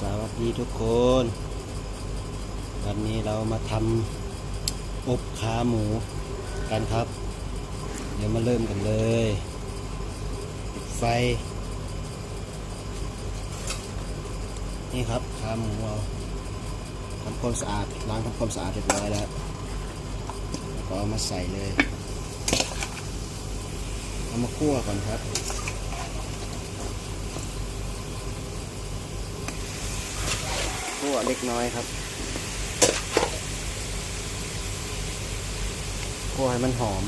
สวัสดีทุกคน วันนี้เรามาทำอบขาหมูกันครับ เดี๋ยวมาเริ่มกันเลยปิดไฟ นี่ครับขาหมูเราทำความสะอาดล้างทำความสะอาดเรียบร้อยแล้วแล้วก็เอามาใส่เลย เอามาคั่วก่อนครับ คั่วเล็กน้อยครับคั่วให้มันหอม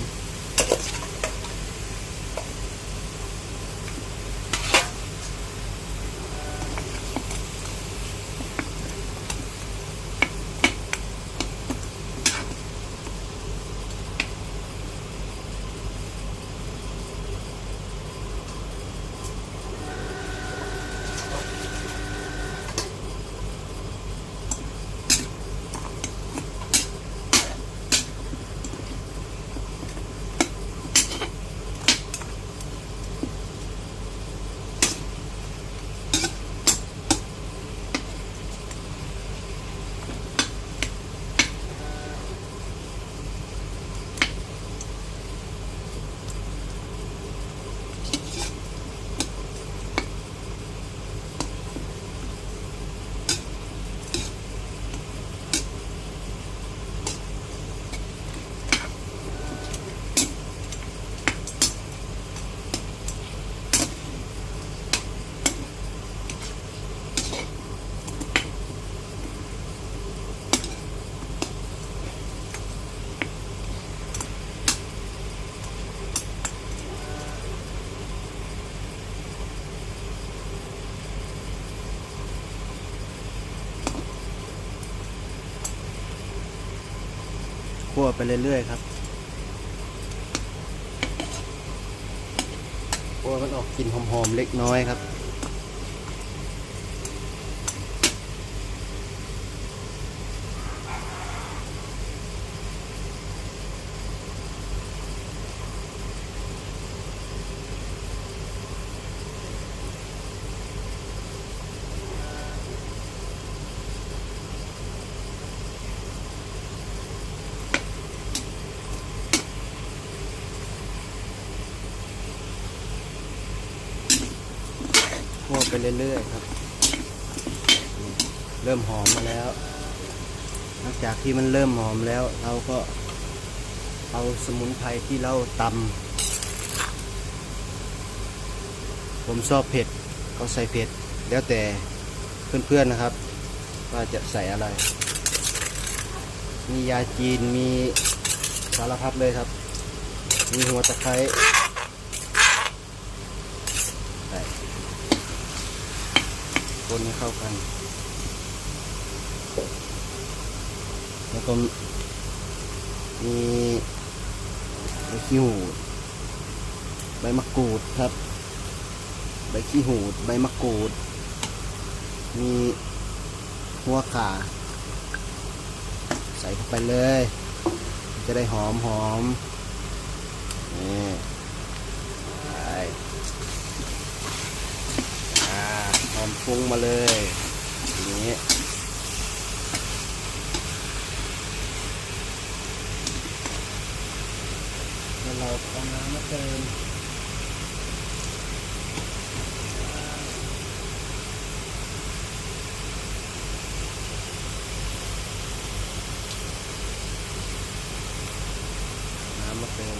คั่วไปเรื่อยๆครับคั่วมันออกกลิ่นหอมๆเล็กน้อยครับ คั่วไปเรื่อยๆครับ เริ่มหอมมาแล้ว หลังจากที่มันเริ่มหอมแล้ว เราก็เอาสมุนไพรที่เราตำผมชอบเผ็ดก็ใส่เผ็ด แล้วแต่เพื่อนๆนะครับ ว่าจะใส่อะไร มียาจีนมีสารพัดเลยครับ มีหัวตะไคร้ใส่ คนให้เข้ากัน แล้วก็มีใบขี้หูด ใบมะกรูดครับ ใบขี้หูด ใบมะกรูด มีหัวขาใส่เข้าไปเลย จะได้หอมหอมนี่ไป อ่าห อมฟุ้งมาเลยอย่างนี้แล้วเราเอาน้ำมาเติมน้ำมาเติม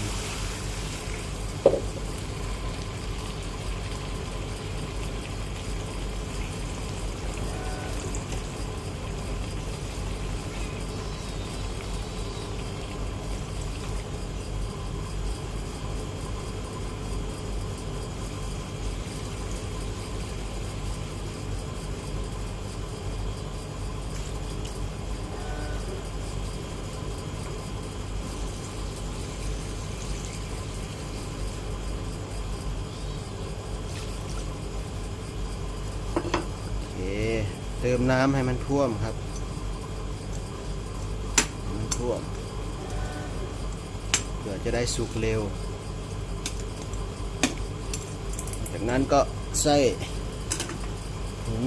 เติมน้ำให้มันท่วมครับ มันท่วมเพื่อจะได้สุกเร็ว จากนั้นก็ใส่ผง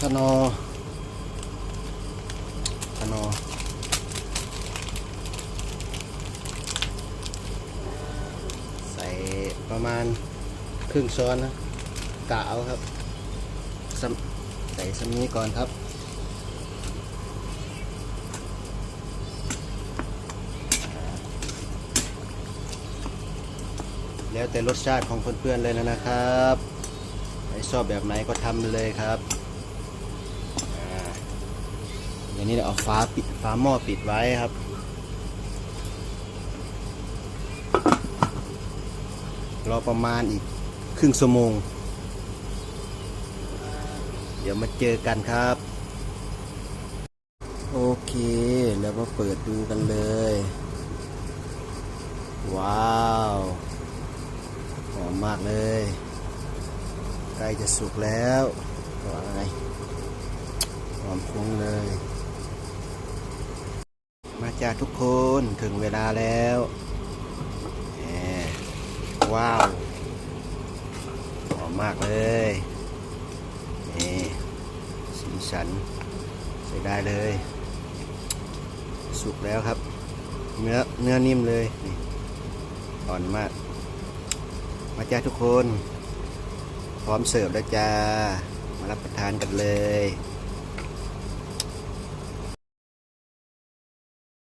คนอคนอใส่ประมาณครึ่งช้อนนะกะเอาครับ ใส่ซ้ำนี้ก่อนครับแล้วแต่รสชาติของเพื่อนๆเลยนะนะครับใครชอบแบบไหนก็ทำเลยครับอย่างนี้เดี๋ยวเอาฟ้าปิดฟ้าหม้อปิดไว้ครับ รอประมาณอีกครึ่งชั่วโมง ดี๋ยวมาเจอกันครับ โอเค แล้วมาเปิดดูกันเลย ว้าวหอมมากเลยใกล้จะสุกแล้วว่าไงหอมฟุ้งเลย มาจากทุกคนถึงเวลาแล้วแหมว้าวหอมมากเลย สีสันใส่ได้เลย สุกแล้วครับ เนื้อเนื้อนิ่มเลยนี่อ่อนมาก มาจ้าทุกคน พร้อมเสิร์ฟแล้วจ้า มารับประทานกันเลย